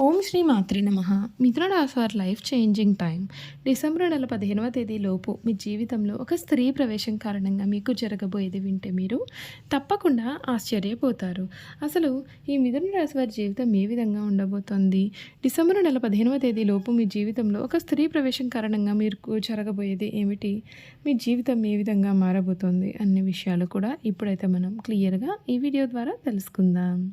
ఓం శ్రీ మాత్రి నమ. మిథున రాశి వారి లైఫ్ చేంజింగ్ టైం. డిసెంబర్ నెల పదిహేనవ తేదీలోపు మీ జీవితంలో ఒక స్త్రీ ప్రవేశం కారణంగా మీకు జరగబోయేది వింటే మీరు తప్పకుండా ఆశ్చర్యపోతారు. అసలు ఈ మిథున రాశి వారి జీవితం ఏ విధంగా ఉండబోతోంది? డిసెంబర్ నెల పదిహేనవ తేదీలోపు మీ జీవితంలో ఒక స్త్రీ ప్రవేశం కారణంగా మీకు జరగబోయేది ఏమిటి? మీ జీవితం ఏ విధంగా మారబోతోంది? అన్ని విషయాలు కూడా ఇప్పుడైతే మనం క్లియర్గా ఈ వీడియో ద్వారా తెలుసుకుందాం.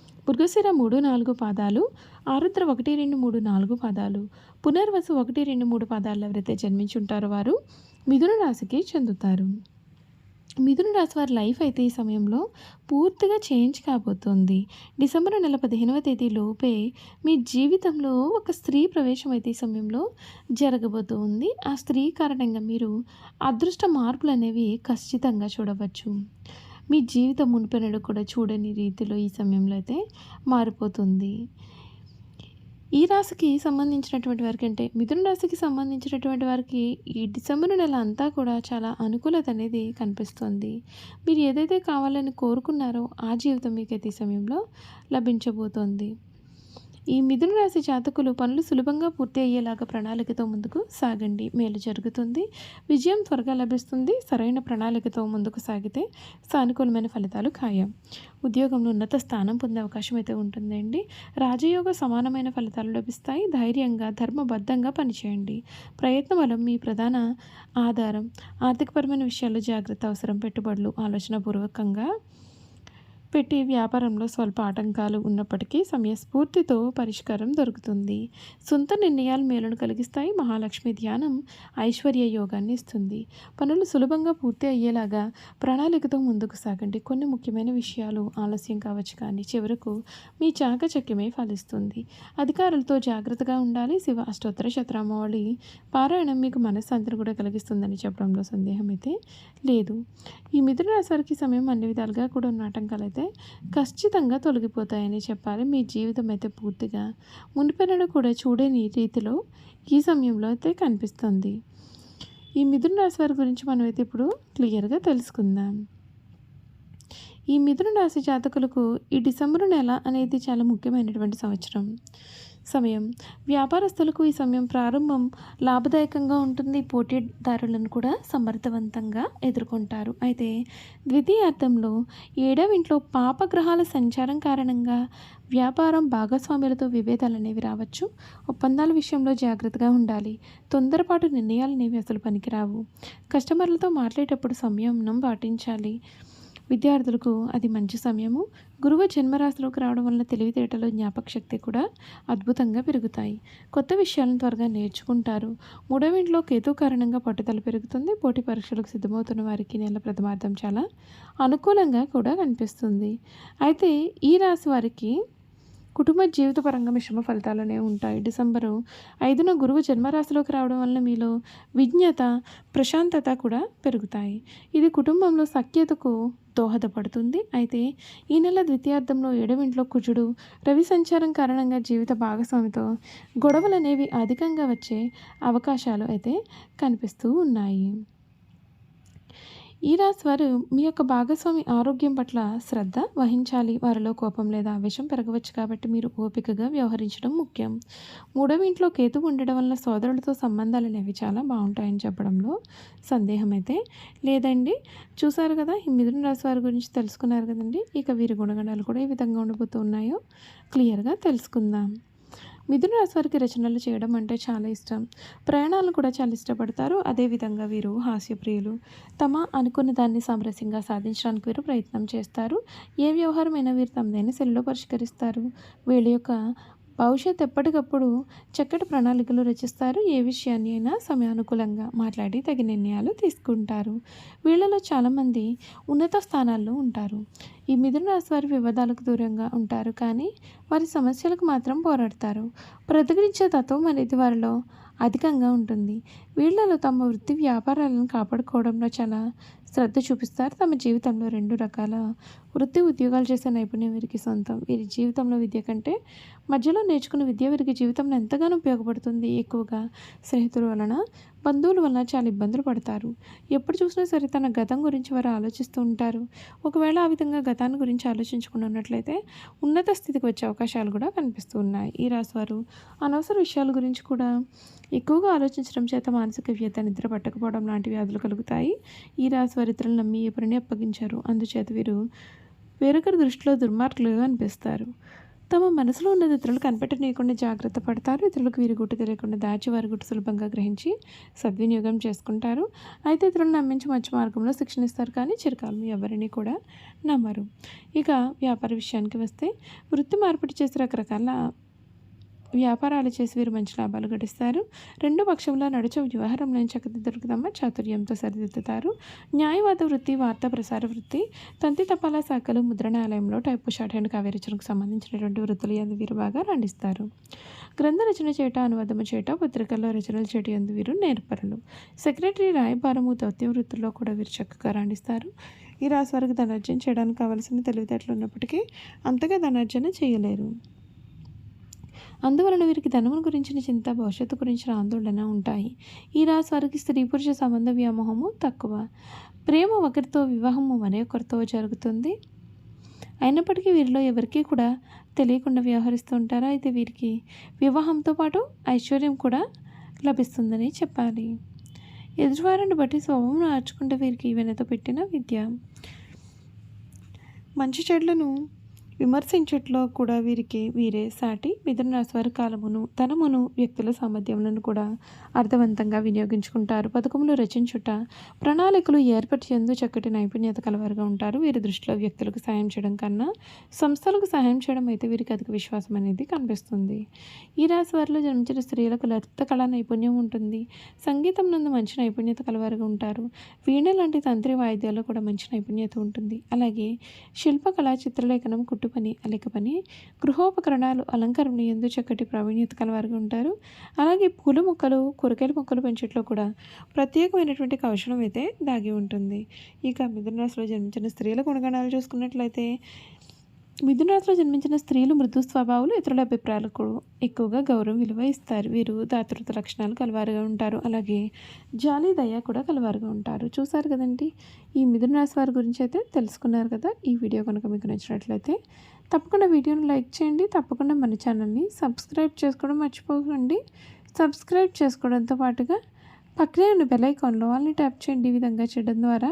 మృగశిర మూడు నాలుగు పాదాలు ఆరుద్ర ఒకటి రెండు మూడు నాలుగు పాదాలు పునర్వసు ఒకటి రెండు మూడు పాదాలు ఎవరైతే జన్మించుంటారో వారు మిథున రాశికి చెందుతారు. మిథున రాశి వారి లైఫ్ అయితే ఈ సమయంలో పూర్తిగా చేంజ్ కాబోతోంది. డిసెంబర్ నెల పదిహేనవ తేదీ లోపే మీ జీవితంలో ఒక స్త్రీ ప్రవేశం అయితే ఈ సమయంలో జరగబోతుంది. ఆ స్త్రీ కారణంగా మీరు అదృష్ట మార్పులు అనేవి ఖచ్చితంగా చూడవచ్చు. మీ జీవితం మునిపెనడు కూడా చూడని రీతిలో ఈ సమయంలో అయితే మారిపోతుంది. ఈ రాశికి సంబంధించినటువంటి వారికి అంటే మిథున రాశికి సంబంధించినటువంటి వారికి ఈ డిసెంబర్ నెల అంతా కూడా చాలా అనుకూలత అనేది కనిపిస్తుంది. మీరు ఏదైతే కావాలని కోరుకున్నారో ఆ జీవితం మీకైతే ఈ సమయంలో లభించబోతోంది. ఈ మిథున రాశి జాతకులు పనులు సులభంగా పూర్తి అయ్యేలాగా ప్రణాళికతో ముందుకు సాగండి. మేలు జరుగుతుంది. విజయం త్వరగా లభిస్తుంది. సరైన ప్రణాళికతో ముందుకు సాగితే సానుకూలమైన ఫలితాలు ఖాయం. ఉద్యోగంలో ఉన్నత స్థానం పొందే అవకాశం అయితే ఉంటుందండి. రాజయోగ సమానమైన ఫలితాలు లభిస్తాయి. ధైర్యంగా ధర్మబద్ధంగా పనిచేయండి. ప్రయత్న బలం మీ ప్రధాన ఆధారం ఆర్థికపరమైన విషయాల్లో జాగ్రత్త అవసరం పెట్టుబడులు ఆలోచనపూర్వకంగా పెట్టి వ్యాపారంలో స్వల్ప ఆటంకాలు ఉన్నప్పటికీ సమయస్ఫూర్తితో పరిష్కారం దొరుకుతుంది. సొంత నిర్ణయాలు మేలును కలిగిస్తాయి. మహాలక్ష్మి ధ్యానం ఐశ్వర్య యోగాన్ని ఇస్తుంది. పనులు సులభంగా పూర్తి అయ్యేలాగా ప్రణాళికతో ముందుకు సాగండి. కొన్ని ముఖ్యమైన విషయాలు ఆలస్యం కావచ్చు కానీ చివరకు మీ చాకచక్యమే ఫలిస్తుంది. అధికారులతో జాగ్రత్తగా ఉండాలి. శివ అష్టోత్తర శతరామావళి పారాయణం మీకు మనశ్శాంతిని కూడా కలిగిస్తుందని చెప్పడంలో సందేహం అయితే లేదు. ఈ మిథున రాశివారికి సమయం అన్ని విధాలుగా కూడా ఉన్న ఆటంకాలు అయితే ఖచ్చితంగా తొలగిపోతాయని చెప్పాలి. మీ జీవితం అయితే పూర్తిగా మునిపెనడు కూడా చూడని రీతిలో ఈ సమయంలో అయితే కనిపిస్తుంది. ఈ మిథున రాశి వారి గురించి మనం అయితే ఇప్పుడు క్లియర్గా తెలుసుకుందాం. ఈ మిథున రాశి జాతకులకు ఈ డిసెంబర్ నెల అనేది చాలా ముఖ్యమైనటువంటి సంవత్సరం. సమయం. వ్యాపారస్తులకు ఈ సమయం ప్రారంభం లాభదాయకంగా ఉంటుంది. పోటీదారులను కూడా సమర్థవంతంగా ఎదుర్కొంటారు. అయితే ద్వితీయార్థంలో ఏడవ ఇంట్లో పాపగ్రహాల సంచారం కారణంగా వ్యాపారం భాగస్వాములతో విభేదాలు అనేవి రావచ్చు. ఒప్పందాల విషయంలో జాగ్రత్తగా ఉండాలి. తొందరపాటు నిర్ణయాలు అనేవి అసలు పనికిరావు. కస్టమర్లతో మాట్లాడేటప్పుడు సంయమనం పాటించాలి. విద్యార్థులకు అది మంచి సమయము. గురువు జన్మరాశిలోకి రావడం వల్ల తెలివితేటలు జ్ఞాపకశక్తి కూడా అద్భుతంగా పెరుగుతాయి. కొత్త విషయాలను త్వరగా నేర్చుకుంటారు. మూడవ ఇంట్లో కేతు కారణంగా పట్టుదల పెరుగుతుంది. పోటీ పరీక్షలకు సిద్ధమవుతున్న వారికి నెల ప్రథమార్థం చాలా అనుకూలంగా కూడా కనిపిస్తుంది. అయితే ఈ రాశి వారికి కుటుంబ జీవిత పరంగా మిశ్రమ ఫలితాలనే ఉంటాయి. డిసెంబరు ఐదున గురువు జన్మరాశిలోకి రావడం వల్ల మీలో విజ్ఞత ప్రశాంతత కూడా పెరుగుతాయి. ఇది కుటుంబంలో సఖ్యతకు దోహదపడుతుంది. అయితే ఈ నెల ద్వితీయార్థంలో ఏడవింట్లో కుజుడు రవి సంచారం కారణంగా జీవిత భాగస్వామితో గొడవలు అనేవి అధికంగా వచ్చే అవకాశాలు అయితే కనిపిస్తూ ఉన్నాయి. ఈ రాశి వారు మీ యొక్క భాగస్వామి ఆరోగ్యం పట్ల శ్రద్ధ వహించాలి. వారిలో కోపం లేదా ఆవేశం పెరగవచ్చు కాబట్టి మీరు ఓపికగా వ్యవహరించడం ముఖ్యం. మూడవ ఇంట్లో కేతు ఉండడం వల్ల సోదరులతో సంబంధాలు అనేవి చాలా బాగుంటాయని చెప్పడంలో సందేహం అయితే లేదండి. చూసారు కదా ఈ మిథున రాశి వారి గురించి తెలుసుకున్నారు కదండి. ఇక వీరి గుణగణాలు కూడా ఏ విధంగా ఉండబోతున్నాయో క్లియర్గా తెలుసుకుందాం. మిథున రాశి వారికి రచనలు చేయడం అంటే చాలా ఇష్టం. ప్రయాణాలను కూడా చాలా ఇష్టపడతారు. అదేవిధంగా వీరు హాస్యప్రియులు. తమ అనుకున్న దాన్ని సామరస్యంగా సాధించడానికి వీరు ప్రయత్నం చేస్తారు. ఏ వ్యవహారమైనా వీరు తమదైన శైలిలో పరిష్కరిస్తారు. వీళ్ళ యొక్క భవిష్యత్ ఎప్పటికప్పుడు చక్కటి ప్రణాళికలు రచిస్తారు. ఏ విషయాన్ని అయినా సమయానుకూలంగా మాట్లాడి తగిన నిర్ణయాలు తీసుకుంటారు. వీళ్ళలో చాలామంది ఉన్నత స్థానాల్లో ఉంటారు. ఈ మిథున రాశి వారి వివాదాలకు దూరంగా ఉంటారు కానీ వారి సమస్యలకు మాత్రం పోరాడతారు. ప్రతిఘటించే తత్వం అనేది వారిలో అధికంగా ఉంటుంది. వీళ్ళలో తమ వృత్తి వ్యాపారాలను కాపాడుకోవడంలో చాలా శ్రద్ధ చూపిస్తారు. తమ జీవితంలో రెండు రకాల వృత్తి ఉద్యోగాలు చేసే నైపుణ్యం వీరికి సొంతం. వీరి జీవితంలో విద్య కంటే మధ్యలో నేర్చుకున్న విద్య వీరికి జీవితంలో ఎంతగానో ఉపయోగపడుతుంది. ఎక్కువగా స్నేహితుల వలన బంధువుల వలన చాలా ఇబ్బందులు పడతారు. ఎప్పుడు చూసినా సరే తన గతం గురించి వారు ఆలోచిస్తూ ఉంటారు. ఒకవేళ ఆ విధంగా గతాన్ని గురించి ఆలోచించుకుని ఉన్నట్లయితే ఉన్నత స్థితికి వచ్చే అవకాశాలు కూడా కనిపిస్తూ ఉన్నాయి. ఈ రాశి వారు అనవసర విషయాల గురించి కూడా ఎక్కువగా ఆలోచించడం చేత మానసిక వ్యత నిద్ర పట్టకపోవడం లాంటి వ్యాధులు కలుగుతాయి. ఈ రాశి వారి నమ్మి ఏ పనిని అప్పగించారు. అందుచేత వీరు వేరొకరి దృష్టిలో దుర్మార్గులుగా అనిపిస్తారు. తమ మనసులో ఉన్నది ఇతరులకు కనిపెట్టనీయకుండా జాగ్రత్త పడతారు. ఇతరులకు వీరి గుట్టు తెలియకుండా దాచి వారి గుట్టు సులభంగా గ్రహించి సద్వినియోగం చేసుకుంటారు. అయితే ఇతరులను నమ్మించి మంచి మార్గంలో శిక్షణ ఇస్తారు కానీ చిరకాలం ఎవరిని కూడా నమ్మరు. ఇక వ్యాపార విషయానికి వస్తే వృత్తి మార్పిడి చేసే రకరకాల వ్యాపారాలు చేసి వీరు మంచి లాభాలు గడిస్తారు. రెండు పక్షంలో నడిచే వ్యవహారంలో చక్కదిద్దుకు చాతుర్యంతో సరిదిద్దుతారు. న్యాయవాద వృత్తి వార్తా ప్రసార వృత్తి తంతి తపాలా శాఖలు ముద్రణాలయంలో టైపు షార్ట్ హ్యాండ్ కావ్యరచనకు సంబంధించినటువంటి వృత్తులు ఎందు వీరు బాగా రండిస్తారు. గ్రంథ రచన చేట అనువాదము చేట పత్రికల్లో రచనలు చేట ఎందు వీరు నేర్పరులు. సెక్రటరీ రాయబారము దౌత్య వృత్తుల్లో కూడా వీరు చక్కగా రాణిస్తారు ఈ రాశి వారికి ధనార్జన చేయడానికి కావలసిన తెలివితేటలు ఉన్నప్పటికీ అంతగా ధనార్జన చేయలేరు. అందువలన వీరికి ధనమును గురించిన చింత భవిష్యత్తు గురించిన ఆందోళన ఉంటాయి. ఈ రాశి వారికి స్త్రీ పురుష సంబంధ వ్యామోహము తక్కువ. ప్రేమ ఒకరితో వివాహము మరొకరితో జరుగుతుంది. అయినప్పటికీ వీరిలో ఎవరికీ కూడా తెలియకుండా వ్యవహరిస్తూ ఉంటారు? అయితే వీరికి వివాహంతో పాటు ఐశ్వర్యం కూడా లభిస్తుందని చెప్పాలి. ఎదుటివారిని బట్టి స్వభావం ఆర్చుకుంటే వీరికి వెనతో పెట్టిన విద్య. మంచి చెడులను విమర్శించట్లో కూడా వీరికి వీరే సాటి మిథున రాశి వారి కాలమును ధనమును వ్యక్తుల సామర్థ్యములను కూడా అర్థవంతంగా వినియోగించుకుంటారు. పథకములు రచించుట ప్రణాళికలు ఏర్పరిచేందుకు చక్కటి నైపుణ్యత కలవారుగా ఉంటారు. వీరి దృష్టిలో వ్యక్తులకు సాయం చేయడం కన్నా సంస్థలకు సహాయం చేయడం అయితే వీరికి అధిక విశ్వాసం అనేది కనిపిస్తుంది. ఈ రాశి వారిలో జన్మించిన స్త్రీలకు లలిత కళా నైపుణ్యం ఉంటుంది. సంగీతం నందు మంచి నైపుణ్యత కలవారుగా ఉంటారు. వీణ లాంటి తంత్రి వాయిద్యాల్లో కూడా మంచి నైపుణ్యత ఉంటుంది. అలాగే శిల్పకళ చిత్రలేఖనం కుట్టు పని అలిక పని గృహోపకరణాలు అలంకరణ ఎందు చక్కటి ప్రావీణ్యత కలవారుగా ఉంటారు. అలాగే పూల మొక్కలు కూరగాయల మొక్కలు పెంచట్లో కూడా ప్రత్యేకమైనటువంటి కౌశలం అయితే దాగి ఉంటుంది. ఇక మిథున రాశిలో జన్మించిన స్త్రీల గుణగణాలు చూసుకున్నట్లయితే మిథునరాశిలో జన్మించిన స్త్రీలు మృదు స్వభావాలు ఇతరుల అభిప్రాయాలకు ఎక్కువగా గౌరవం విలువ ఇస్తారు. వీరు దాతృత లక్షణాలు కలవారుగా ఉంటారు. అలాగే జాలి దయ కూడా కలవారుగా ఉంటారు. చూసారు కదండి? ఈ మిథున రాశి వారి గురించి అయితే తెలుసుకున్నారు కదా? ఈ వీడియో కనుక మీకు నచ్చినట్లయితే తప్పకుండా వీడియోను లైక్ చేయండి. తప్పకుండా మన ఛానల్ని సబ్స్క్రైబ్ చేసుకోవడం మర్చిపోకండి. సబ్స్క్రైబ్ చేసుకోవడంతో పాటుగా పక్కనే ఉన్న బెల్ ఐకాన్లో వాళ్ళని ట్యాప్ చేయండి. ఈ విధంగా చేయడం ద్వారా